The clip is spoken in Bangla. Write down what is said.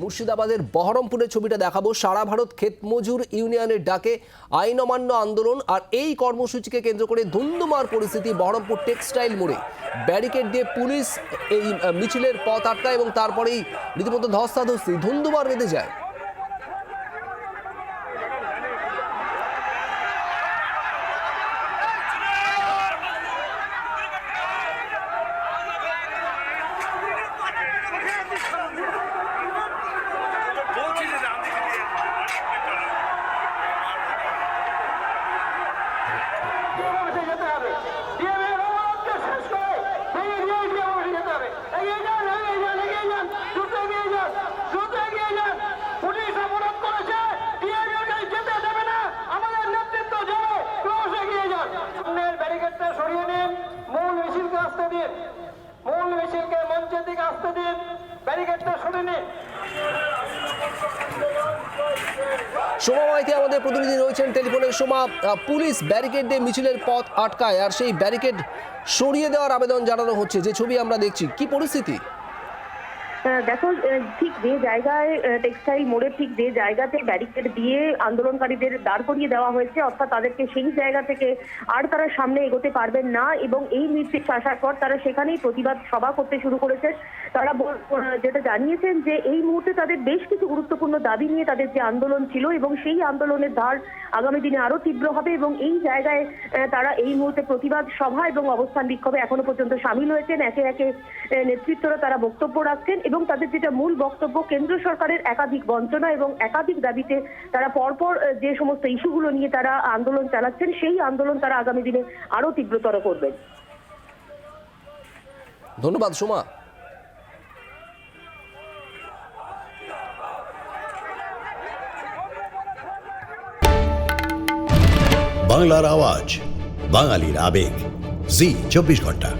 মুর্শিদাবাদের বহরমপুরের ছবিটা দেখাবো। সারা ভারত ক্ষেত মজুর ইউনিয়নের ডাকে আইন অমান্য আন্দোলন আর এই কর্মসূচিকে কেন্দ্র করে ধুন্ধুমার পরিস্থিতি বহরমপুর টেক্সটাইল মোড়ে। ব্যারিকেড দিয়ে পুলিশ এই মিছিলের পথ আটকায় এবং তারপরেই রীতিমতো ধস্তাধস্তি ধুন্ধুমার বেঁধে যায়। দিন মিছিলকে মঞ্চের দিকে আসতে দিন, ব্যারিকেডটা সরিয়ে নিন। আমাদের প্রতিনিধি রয়েছেন, টেলিফোনে সোমা পুলিশ ব্যারিকেড দিয়ে মিছিলের পথ আটকায়, আর সেই ব্যারিকেড সরিয়ে দেওয়ার আবেদন জানানো হচ্ছে। যে ছবি আমরা দেখছি, কি পরিস্থিতি? দেখো ঠিক যে জায়গায় টেক্সটাইল মোড়ে ঠিক যে জায়গাতে ব্যারিকেড দিয়ে আন্দোলনকারীদের দাঁড় করিয়ে দেওয়া হয়েছে, অর্থাৎ তাদেরকে সেই জায়গা থেকে আর তারা সামনে এগোতে পারবেন না এবং এই নির্দেশ আসার পর তারা সেখানেই প্রতিবাদ সভা করতে শুরু করেছেন তারা যেটা জানিয়েছেন যে এই মুহূর্তে তাদের বেশ কিছু গুরুত্বপূর্ণ দাবি নিয়ে তাদের যে আন্দোলন ছিল এবং সেই আন্দোলনের ধার আগামী দিনে আরও তীব্র হবে এবং এই জায়গায় তারা এই মুহূর্তে প্রতিবাদ সভা এবং অবস্থান বিক্ষোভে এখনও পর্যন্ত সামিল হয়েছেন। একে একে নেতৃত্বরা তারা বক্তব্য রাখছেন এবং তাদের যেটা মূল বক্তব্য কেন্দ্র সরকারের একাধিক বঞ্চনা এবং একাধিক দাবিতে তারা পরপর যে সমস্ত ইস্যুগুলো নিয়ে তারা আন্দোলন চালাচ্ছেন সেই আন্দোলন তারা আগামী দিনে আরও তীব্রতর করবেন ধন্যবাদ সোমা। বাংলার আওয়াজ বাঙালির আবেগ। জি চব্বিশ ঘণ্টা।